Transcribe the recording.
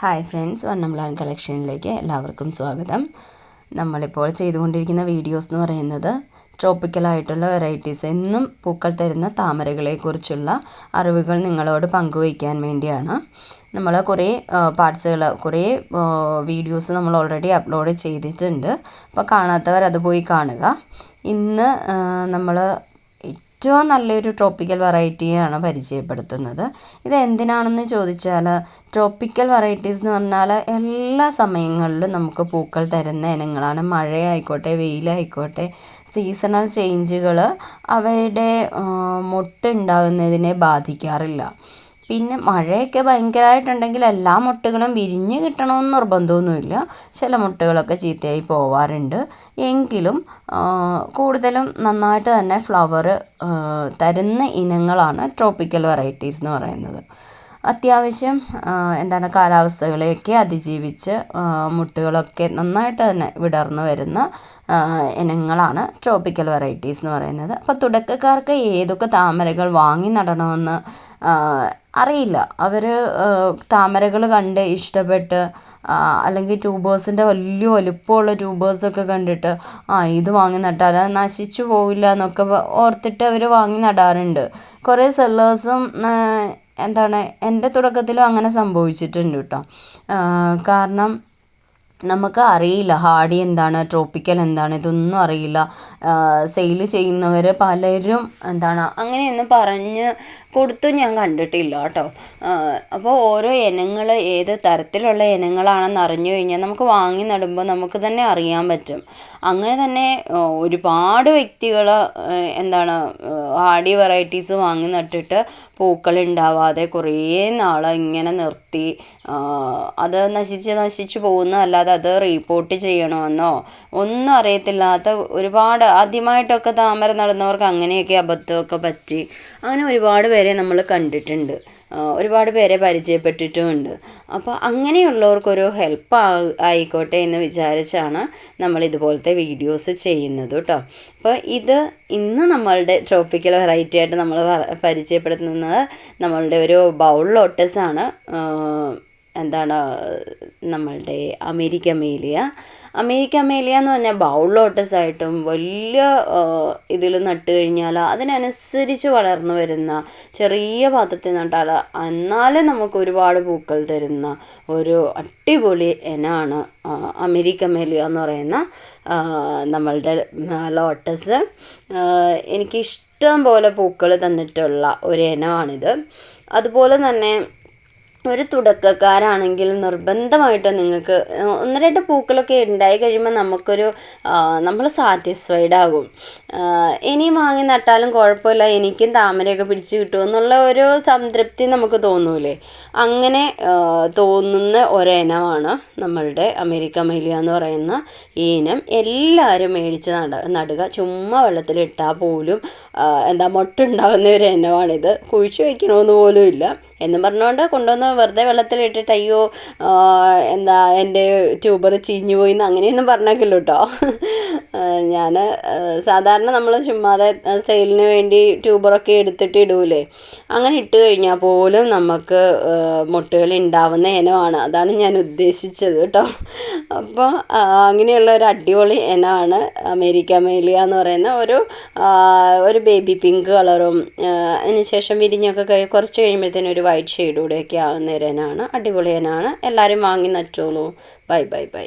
Hi friends വണ്ണംലാൻ കളക്ഷനിലേക്ക് എല്ലാവർക്കും സ്വാഗതം. നമ്മളിപ്പോൾ ചെയ്തുകൊണ്ടിരിക്കുന്ന വീഡിയോസ് എന്ന് പറയുന്നത് ട്രോപ്പിക്കലായിട്ടുള്ള വെറൈറ്റീസ് എന്നും പൂക്കൾ തരുന്ന താമരകളെക്കുറിച്ചുള്ള അറിവുകൾ നിങ്ങളോട് പങ്കുവയ്ക്കാൻ വേണ്ടിയാണ്. നമ്മൾ കുറേ പാർട്സുകൾ കുറേ വീഡിയോസ് നമ്മൾ ഓൾറെഡി അപ്ലോഡ് ചെയ്തിട്ടുണ്ട്. അപ്പോൾ കാണാത്തവർ അത് പോയി കാണുക. ഇന്ന് നമ്മൾ ഏറ്റവും നല്ലൊരു ട്രോപ്പിക്കൽ വെറൈറ്റിയാണ് പരിചയപ്പെടുത്തുന്നത്. ഇത് എന്തിനാണെന്ന് ചോദിച്ചാൽ ട്രോപ്പിക്കൽ വെറൈറ്റീസ് എന്ന് പറഞ്ഞാൽ എല്ലാ സമയങ്ങളിലും നമുക്ക് പൂക്കൾ തരുന്ന ഇനങ്ങളാണ്. മഴയായിക്കോട്ടെ വെയിലായിക്കോട്ടെ സീസണൽ ചേഞ്ചുകൾ അവയുടെ മൊട്ടുണ്ടാകുന്നതിനെ ബാധിക്കാറില്ല. പിന്നെ മഴയൊക്കെ ഭയങ്കരമായിട്ടുണ്ടെങ്കിൽ എല്ലാ മുട്ടകളും വിരിഞ്ഞ് കിട്ടണമെന്ന് നിർബന്ധമൊന്നുമില്ല. ചില മുട്ടകളൊക്കെ ചീത്തയായി പോവാറുണ്ട്. എങ്കിലും കൂടുതലും നന്നായിട്ട് തന്നെ ഫ്ലവർ തരുന്ന ഇനങ്ങളാണ് ട്രോപ്പിക്കൽ വെറൈറ്റീസ് എന്ന് പറയുന്നത്. അത്യാവശ്യം എന്താണ് കാലാവസ്ഥകളെയൊക്കെ അതിജീവിച്ച് മുട്ടുകളൊക്കെ നന്നായിട്ട് തന്നെ വിടർന്നു വരുന്ന ഇനങ്ങളാണ് ട്രോപ്പിക്കൽ വെറൈറ്റീസ് എന്ന് പറയുന്നത്. അപ്പോൾ തുടക്കക്കാർക്ക് ഏതൊക്കെ താമരകൾ വാങ്ങി നടണമെന്ന് അറിയില്ല. അവർ താമരകൾ കണ്ട് ഇഷ്ടപ്പെട്ട് അല്ലെങ്കിൽ ട്യൂബേഴ്സിന്റെ വലിയ വലുപ്പമുള്ള ട്യൂബേഴ്സൊക്കെ കണ്ടിട്ട് ആ ഇത് വാങ്ങി നട്ടാൽ നശിച്ചു പോവില്ല എന്നൊക്കെ ഓർത്തിട്ട് അവർ വാങ്ങി നടാറുണ്ട്. കുറേ സെല്ലേഴ്സും എന്താണ് എന്റെ തുടക്കത്തിലും അങ്ങനെ സംഭവിച്ചിട്ടുണ്ട് കേട്ടോ കാരണം നമുക്ക് അറിയില്ല ഹാർഡി എന്താണ് ട്രോപ്പിക്കൽ എന്താണ് ഇതൊന്നും അറിയില്ല. സെയിൽ ചെയ്യുന്നവർ പലരും എന്താണ് അങ്ങനെയൊന്നും പറഞ്ഞ് കൊടുത്തും ഞാൻ കണ്ടിട്ടില്ല കേട്ടോ അപ്പോൾ ഓരോ ഇനങ്ങൾ ഏത് തരത്തിലുള്ള ഇനങ്ങളാണെന്ന് അറിഞ്ഞു കഴിഞ്ഞാൽ നമുക്ക് വാങ്ങി നടുമ്പോൾ നമുക്ക് തന്നെ അറിയാൻ പറ്റും. അങ്ങനെ തന്നെ ഒരുപാട് വ്യക്തികൾ എന്താണ് ഹാർഡി വെറൈറ്റീസ് വാങ്ങി നട്ടിട്ട് പൂക്കൾ ഉണ്ടാവാതെ കുറേ നാൾ ഇങ്ങനെ നിർത്തി. അത് നശിച്ച് നശിച്ച് പോകുന്നതല്ലാതെ അത് റീപോർട്ട് ചെയ്യണമെന്നോ ഒന്നും അറിയത്തില്ലാത്ത ഒരുപാട് ആദ്യമായിട്ടൊക്കെ താമര നടന്നവർക്ക് അങ്ങനെയൊക്കെ അബദ്ധമൊക്കെ പറ്റി. അങ്ങനെ ഒരുപാട് പേരെ നമ്മൾ കണ്ടിട്ടുണ്ട്. ഒരുപാട് പേരെ പരിചയപ്പെട്ടിട്ടുമുണ്ട്. അപ്പോൾ അങ്ങനെയുള്ളവർക്കൊരു ഹെൽപ്പ് ആയിക്കോട്ടെ എന്ന് വിചാരിച്ചാണ് നമ്മൾ ഇതുപോലത്തെ വീഡിയോസ് ചെയ്യുന്നത് കേട്ടോ അപ്പോൾ ഇത് ഇന്ന് നമ്മളുടെ ട്രോപ്പിക്കൽ വെറൈറ്റി ആയിട്ട് നമ്മൾ പരിചയപ്പെടുത്തുന്നത് നമ്മളുടെ ഒരു ബൗൾ ലോട്ടസാണ് എന്താണ് നമ്മളുടെ അമേരിക്ക മേലിയ. അമേരിക്ക മേലിയ എന്ന് പറഞ്ഞാൽ ബൗൾ ലോട്ടസായിട്ടും വലിയ ഇതിൽ നട്ട് കഴിഞ്ഞാൽ അതിനനുസരിച്ച് വളർന്നു വരുന്ന ചെറിയ പാത്രത്തിൽ നട്ടാൽ എന്നാലും നമുക്ക് ഒരുപാട് പൂക്കൾ തരുന്ന ഒരു അടിപൊളി ഇനമാണ് അമേരിക്ക മേലിയ എന്ന് പറയുന്ന നമ്മളുടെ ലോട്ടസ്. എനിക്കിഷ്ടം പോലെ പൂക്കൾ തന്നിട്ടുള്ള ഒരു ഇനമാണിത്. അതുപോലെ തന്നെ ഒരു തുടക്കക്കാരാണെങ്കിൽ നിർബന്ധമായിട്ട് നിങ്ങൾക്ക് ഒന്ന് രണ്ട് പൂക്കളൊക്കെ ഉണ്ടായി കഴിയുമ്പോൾ നമുക്കൊരു നമ്മൾ സാറ്റിസ്ഫൈഡ് ആകും. ഇനിയും വാങ്ങി നട്ടാലും കുഴപ്പമില്ല എനിക്കും താമരയൊക്കെ പിടിച്ച് കിട്ടുമെന്നുള്ള ഒരു സംതൃപ്തി നമുക്ക് തോന്നൂലേ. അങ്ങനെ തോന്നുന്ന ഒരിനമാണ് നമ്മളുടെ അമേരിക്ക മൈലിയ എന്ന് പറയുന്ന ഈ ഇനം. എല്ലാവരും മേടിച്ച് നട നടുക. ചുമ്മാ വെള്ളത്തിലിട്ടാൽ പോലും എന്താ മൊട്ടുണ്ടാകുന്ന ഒരു ഇനമാണിത് കുഴിച്ച് വയ്ക്കണമെന്ന് പോലും ഇല്ല. എന്നും പറഞ്ഞുകൊണ്ട് കൊണ്ടുവന്ന് വെറുതെ വെള്ളത്തിലിട്ടിട്ട് അയ്യോ എന്താ എന്റെ ട്യൂബർ ചീഞ്ഞു പോയി എന്ന് അങ്ങനെയൊന്നും പറഞ്ഞേക്കില്ല കേട്ടോ ഞാൻ സാധാരണ നമ്മൾ ചുമ്മാതെ സെയിലിന് വേണ്ടി ട്യൂബറൊക്കെ എടുത്തിട്ട് ഇടൂലേ. അങ്ങനെ ഇട്ട് കഴിഞ്ഞാൽ പോലും നമുക്ക് മുട്ടുകൾ ഉണ്ടാവുന്ന ഇനമാണ്. അതാണ് ഞാൻ ഉദ്ദേശിച്ചത് കേട്ടോ അപ്പോൾ അങ്ങനെയുള്ള ഒരു അടിപൊളി ഇനമാണ് അമേരിക്ക മേലിയ എന്ന് പറയുന്ന ഒരു ഒരു ബേബി പിങ്ക് കളറും അതിനുശേഷം വിരിഞ്ഞൊക്കെ കുറച്ച് കഴിയുമ്പോഴത്തേനും ഒരു വൈറ്റ് ഷെയ്ഡൂടെയൊക്കെ ആവുന്ന ഒരു ഇനമാണ്. അടിപൊളി ഇനമാണ്. എല്ലാവരും വാങ്ങി നറ്റോളൂ ബൈ ബൈ ബൈ.